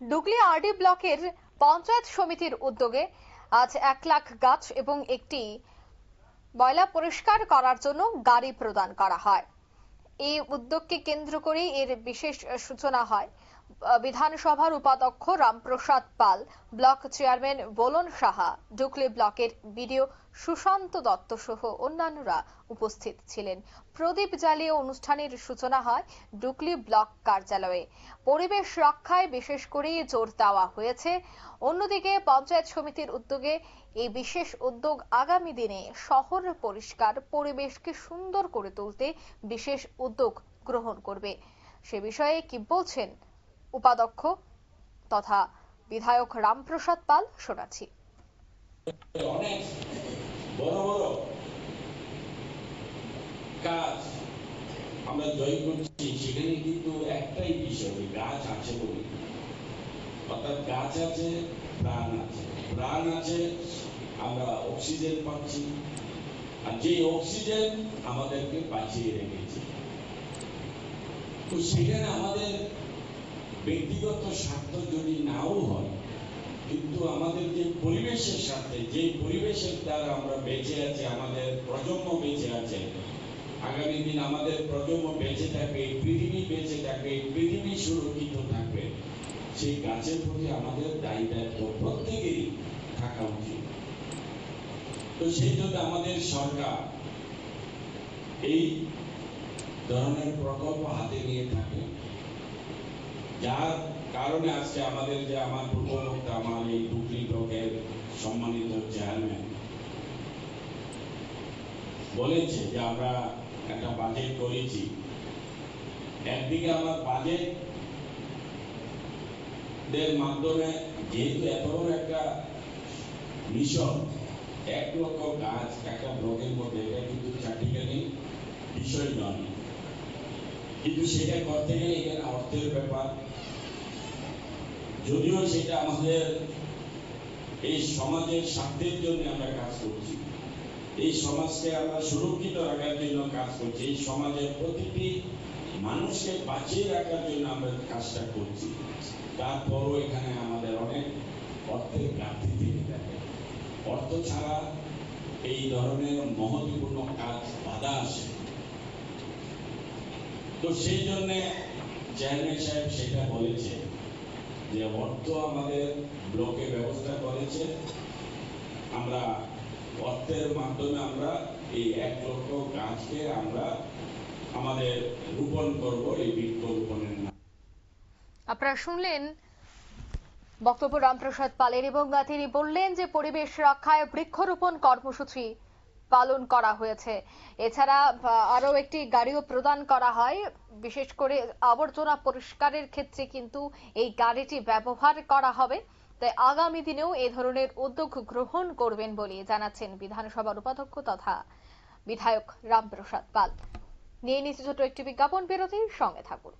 Dugli RD ব্লকের পঞ্চায়েত সমিতির উদ্যোগে আজ এক লাখ গাছ এবং একটি ময়লা পরিষ্কার করার জন্য গাড়ি প্রদান করা হয়। এই উদ্যোগকে কেন্দ্র করে এর বিশেষ সূচনা হয়। বিধানসভার উপাধ্যক্ষ রামপ্রসাদ পাল, ব্লক চেয়ারম্যান বোলন সাহা, ডুকলি ব্লকের বিডিও সুশান্ত দত্ত সহ অন্যান্যরা উপস্থিত ছিলেন। প্রদীপ জ্বালিয়ে অনুষ্ঠানের সূচনা হয় ডুকলি ব্লক কার্যালয়ে। পরিবেশ রক্ষায় বিশেষ করে জোর দেওয়া হয়েছে। অন্যদিকে পঞ্চায়েত সমিতির উদ্যোগে এই বিশেষ উদ্যোগ আগামী দিনে শহর পরিষ্কার, পরিবেশকে সুন্দর করে তুলতে বিশেষ উদ্যোগ গ্রহণ করবে। সে বিষয়ে কি বলছেন উপাধ্যক্ষ তথা বিধায়ক রামপ্রসাদ পাল শোনাচ্ছি। কাজ আমরা জয় করছি, সেখানে কিন্তু একটাই বিষয়, গাছ আছে বলে। অর্থাৎ গাছ আছে, প্রাণ আছে। প্রাণ আছে, আমরা অক্সিজেন পাচ্ছি। আর যে অক্সিজেন আমাদেরকে বাঁচিয়ে রেখেছে। তো সেখানে আমাদের ব্যক্তিগত স্বার্থ যদি নাও হয়, কিন্তু আমাদের যে পরিবেশের সাথে যে পরিবেশের দ্বারা আমরা বেঁচে আছি, আমাদের প্রজন্ম বেঁচে আছে, আগামী দিন আমাদের প্রজন্ম বেঁচে থাকবে পৃথিবী বেঁচে থাকবে পৃথিবী সুরক্ষিত থাকবে, সেই গাছের প্রতি আমাদের দায়ী দায়িত্ব প্রত্যেকেরই থাকা উচিত। তো সেই জন্য আমাদের সরকার এই ধরনের প্রকল্প হাতে নিয়ে থাকে। যার কারণে আজকে আমাদের যে আমার পূর্ববক্তা আমার এই ডুবলি ব্লকের সম্মানিত চেয়ারম্যান বলেছে যে আমরা একটা বাজেট করেছি। একদিকে আমার বাজেট দের মাধ্যমে যেহেতু এত বড় একটা মিশন, এক লক্ষ গাছ একটা ব্লকের মধ্যে, এটা কিন্তু চারটিখানি বিষয় নয়। কিন্তু সেটা করতে গেলে এখানে অর্থের ব্যাপার। যদিও সেটা আমাদের এই সমাজের স্বার্থের জন্য আমরা কাজ করছি। এই সমাজকে আমরা সুরক্ষিত রাখার জন্য কাজ করছি। এই সমাজের প্রতিটি মানুষকে বাঁচিয়ে রাখার জন্য আমরা কাজটা করছি। তারপরও এখানে আমাদের অনেক অর্থের ঘাটতি থেকে থাকে। অর্থ ছাড়া এই ধরনের মহত্বপূর্ণ কাজ বাধা আসে। তো সেই জন্য চেয়ারম্যান সাহেব সেটা বলেছে যে, অর্থ আমাদের ব্লকে ব্যবস্থা করেছে। আমরা অর্থের মাধ্যমে আমরা এই এক লক্ষ গাছকে আমরা আমাদের রোপণ করব এই বৃক্ষ রোপণের আপনারা শুনলেন বক্তব্য রামপ্রসাদ পালের এবং তিনি বললেন যে, পরিবেশ রক্ষায় বৃক্ষরোপণ কর্মসূচি পালন করা হয়েছে। এছাড়া আহ, আরও একটি গাড়িও প্রদান করা হয়। বিশেষ করে আবর্জনা পরিষ্কারের ক্ষেত্রে কিন্তু এই গাড়িটি ব্যবহার করা হবে। তাই আগামী দিনেও এ ধরনের উদ্যোগ গ্রহণ করবেন বলে জানাচ্ছেন বিধানসভার উপাধ্যক্ষ তথা বিধায়ক রামপ্রসাদ পাল। নিয়ে নিচ্ছে ছোট একটি বিজ্ঞাপন বিরতির সঙ্গে থাকুন।